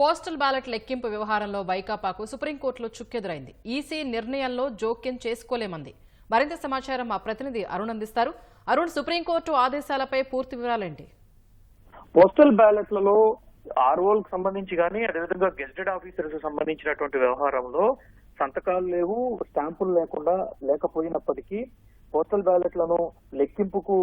Postal ballot లెక్కింపు వ్యవహారంలో వైకాపాకు సుప్రీంకోర్టులో చుక్కెదురైంది. ఈసీ నిర్ణయంలో జోక్యం చేసుకోలేమంది. మరింత సమాచారం మా ప్రతినిధి అరుణ్ అందిస్తారు. అరుణ్ సుప్రీంకోర్టు ఆదేశాలపై పూర్తి వివరాలేంటి? పోస్టల్ బ్యాలెట్లలో ఆర్ఓలకు సంబంధించి కానీ అదేవిధంగా గెజిటెడ్ ఆఫీసర్స్ సంబంధించినటువంటి వ్యవహారంలో సంతకాలు లేవు స్టాంపులు లేకుండా లేకపోయినప్పటికీ పోస్టల్ బ్యాలెట్లను లెక్కింపుకు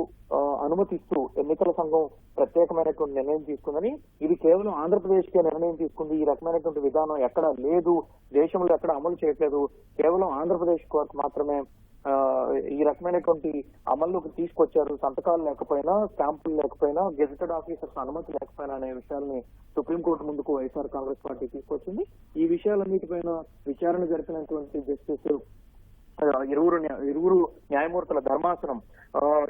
అనుమతిస్తూ ఎన్నికల సంఘం ప్రత్యేకమైనటువంటి నిర్ణయం తీసుకుందని ఇది కేవలం ఆంధ్రప్రదేశ్ కే నిర్ణయం తీసుకుంది. ఈ రకమైనటువంటి విధానం ఎక్కడ లేదు. దేశంలో ఎక్కడ అమలు చేయట్లేదు. కేవలం ఆంధ్రప్రదేశ్ వరకు మాత్రమే ఈ రకమైనటువంటి అమల్లోకి తీసుకొచ్చారు. సంతకాలు లేకపోయినా స్టాంపులు లేకపోయినా గెజిటెడ్ ఆఫీసర్స్ అనుమతి లేకపోయినా అనే విషయాల్ని సుప్రీంకోర్టు ముందుకు వైఎస్ఆర్ కాంగ్రెస్ పార్టీ తీసుకొచ్చింది. ఈ విషయాలన్నిటిపైన విచారణ జరిపినటువంటి జస్టిస్ ఇరువురు ఇరువురు న్యాయమూర్తుల ధర్మాసనం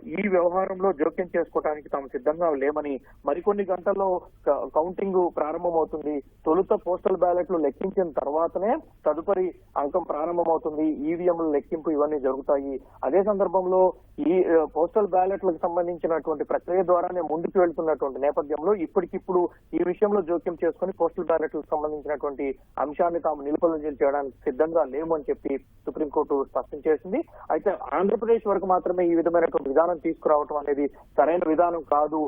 ఈ వ్యవహారంలో జోక్యం చేసుకోవడానికి తాము సిద్ధంగా లేమని మరికొన్ని గంటల్లో క- కౌంటింగ్ ప్రారంభమవుతుంది. తొలుత పోస్టల్ బ్యాలెట్లు లెక్కించిన తర్వాతనే తదుపరి అంకం ప్రారంభమవుతుంది. ఈవీఎంల లెక్కింపు ఇవన్నీ జరుగుతాయి. అదే సందర్భంలో ఈ పోస్టల్ బ్యాలెట్లకు సంబంధించినటువంటి ప్రక్రియ ద్వారానే ముందుకు వెళ్తున్నటువంటి నేపథ్యంలో ఇప్పటికిప్పుడు ఈ విషయంలో జోక్యం చేసుకుని పోస్టల్ బ్యాలెట్లకు సంబంధించినటువంటి అంశాన్ని తాము నిలుపుదల చేయడానికి సిద్ధంగా లేమని చెప్పి సుప్రీంకోర్టు స్పష్టం చేసింది. అయితే ఆంధ్రప్రదేశ్ వరకు మాత్రమే ఈ విధమైనటువంటి విధానం తీసుకురావటం అనేది సరైన విధానం కాదు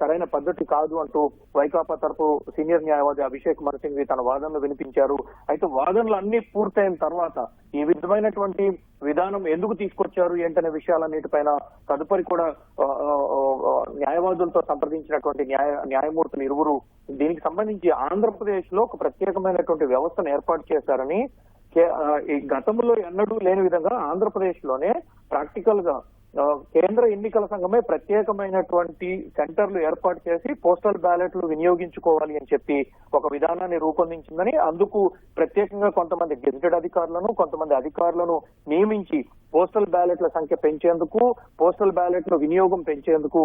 సరైన పద్ధతి కాదు అంటూ వైకాపా తరపు సీనియర్ న్యాయవాది అభిషేక్ మరసింగ్ తన వాదనలు వినిపించారు. అయితే వాదనలు అన్ని పూర్తయిన తర్వాత ఈ విధమైనటువంటి విధానం ఎందుకు తీసుకొచ్చారు ఏంటనే విషయాలన్నిటిపైన తదుపరి కూడా న్యాయవాదులతో సంప్రదించినటువంటి న్యాయ న్యాయమూర్తులు ఇరువురు దీనికి సంబంధించి ఆంధ్రప్రదేశ్లో ఒక ప్రత్యేకమైనటువంటి వ్యవస్థను ఏర్పాటు చేశారని ఈ గతంలో ఎన్నడూ లేని విధంగా ఆంధ్రప్రదేశ్లోనే ప్రాక్టికల్గా కేంద్ర ఎన్నికల సంఘమే ప్రత్యేకమైనటువంటి సెంటర్లు ఏర్పాటు చేసి పోస్టల్ బ్యాలెట్లు వినియోగించుకోవాలి అని చెప్పి ఒక విధానాన్ని రూపొందించిందని అందుకు ప్రత్యేకంగా కొంతమంది గెజిటెడ్ అధికారులను కొంతమంది అధికారులను నియమించి పోస్టల్ బ్యాలెట్ల సంఖ్య పెంచేందుకు పోస్టల్ బ్యాలెట్ల వినియోగం పెంచేందుకు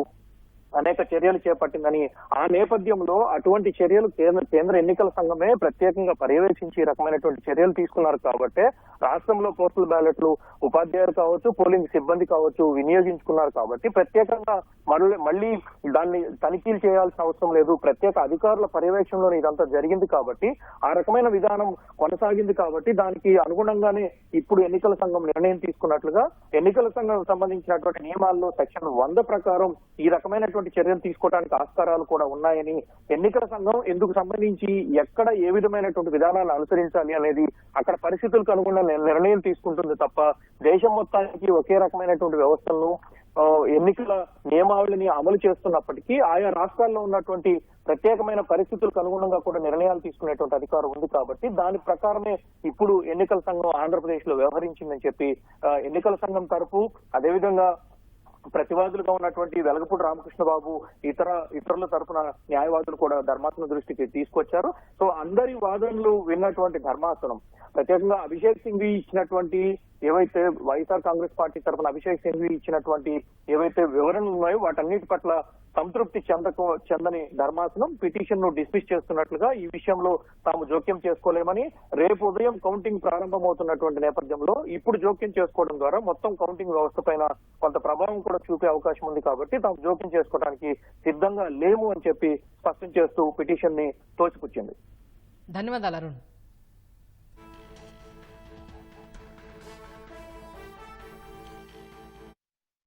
అనేక చర్యలు చేపట్టిందని ఆ నేపథ్యంలో అటువంటి చర్యలు కేంద్ర కేంద్ర ఎన్నికల సంఘమే ప్రత్యేకంగా పర్యవేక్షించి ఈ రకమైనటువంటి చర్యలు తీసుకున్నారు కాబట్టి రాష్ట్రంలో పోస్టల్ బ్యాలెట్లు ఉపాధ్యాయులు కావచ్చు పోలింగ్ సిబ్బంది కావచ్చు వినియోగించుకున్నారు కాబట్టి ప్రత్యేకంగా మళ్ళీ మళ్ళీ దాన్ని తనిఖీలు చేయాల్సిన అవసరం లేదు. ప్రత్యేక అధికారుల పర్యవేక్షణలోనే ఇదంతా జరిగింది కాబట్టి ఆ రకమైన విధానం కొనసాగింది కాబట్టి దానికి అనుగుణంగానే ఇప్పుడు ఎన్నికల సంఘం నిర్ణయం తీసుకున్నట్లుగా ఎన్నికల సంఘం సంబంధించినటువంటి నియమాల్లో సెక్షన్ వంద ప్రకారం ఈ రకమైనటువంటి చర్యలు తీసుకోవడానికి ఆస్కారాలు కూడా ఉన్నాయని ఎన్నికల సంఘం ఎందుకు సంబంధించి ఎక్కడ ఏ విధమైనటువంటి విధానాలు అనుసరించాలి అనేది అక్కడ పరిస్థితులకు అనుగుణంగా నిర్ణయం తీసుకుంటుంది తప్ప దేశం మొత్తానికి ఒకే రకమైనటువంటి వ్యవస్థలను ఎన్నికల నియమావళిని అమలు చేస్తున్నప్పటికీ ఆయా రాష్ట్రాల్లో ఉన్నటువంటి ప్రత్యేకమైన పరిస్థితులకు అనుగుణంగా కూడా నిర్ణయాలు తీసుకునేటువంటి అధికారం ఉంది కాబట్టి దాని ప్రకారమే ఇప్పుడు ఎన్నికల సంఘం ఆంధ్రప్రదేశ్లో వ్యవహరించిందని చెప్పి ఎన్నికల సంఘం తరపు అదేవిధంగా ప్రతివాదులుగా ఉన్నటువంటి వెలగపూడి రామకృష్ణ బాబు ఇతర ఇతరుల తరపున న్యాయవాదులు కూడా ధర్మాసనం దృష్టికి తీసుకొచ్చారు. సో అందరి వాదనలు విన్నటువంటి ధర్మాసనం ప్రత్యేకంగా అభిషేక్ సింఘ్వి ఇచ్చినటువంటి ఏవైతే వైఎస్ఆర్ కాంగ్రెస్ పార్టీ తరఫున అభిషేక్ సింఘ్వి ఇచ్చినటువంటి ఏవైతే వివరణలు ఉన్నాయో వాటన్నిటి పట్ల సంతృప్తి చెందకు చెందని ధర్మాసనం పిటిషన్ను డిస్మిస్ చేస్తున్నట్లుగా ఈ విషయంలో తాము జోక్యం చేసుకోలేమని రేపు ఉదయం కౌంటింగ్ ప్రారంభమవుతున్నటువంటి నేపథ్యంలో ఇప్పుడు జోక్యం చేసుకోవడం ద్వారా మొత్తం కౌంటింగ్ వ్యవస్థ పైన కొంత ప్రభావం కూడా చూపే అవకాశం ఉంది కాబట్టి తాము జోక్యం చేసుకోవడానికి సిద్ధంగా లేము అని చెప్పి స్పష్టం చేస్తూ పిటిషన్ని తోసిపుచ్చింది. ధన్యవాదాలు అరుణ్.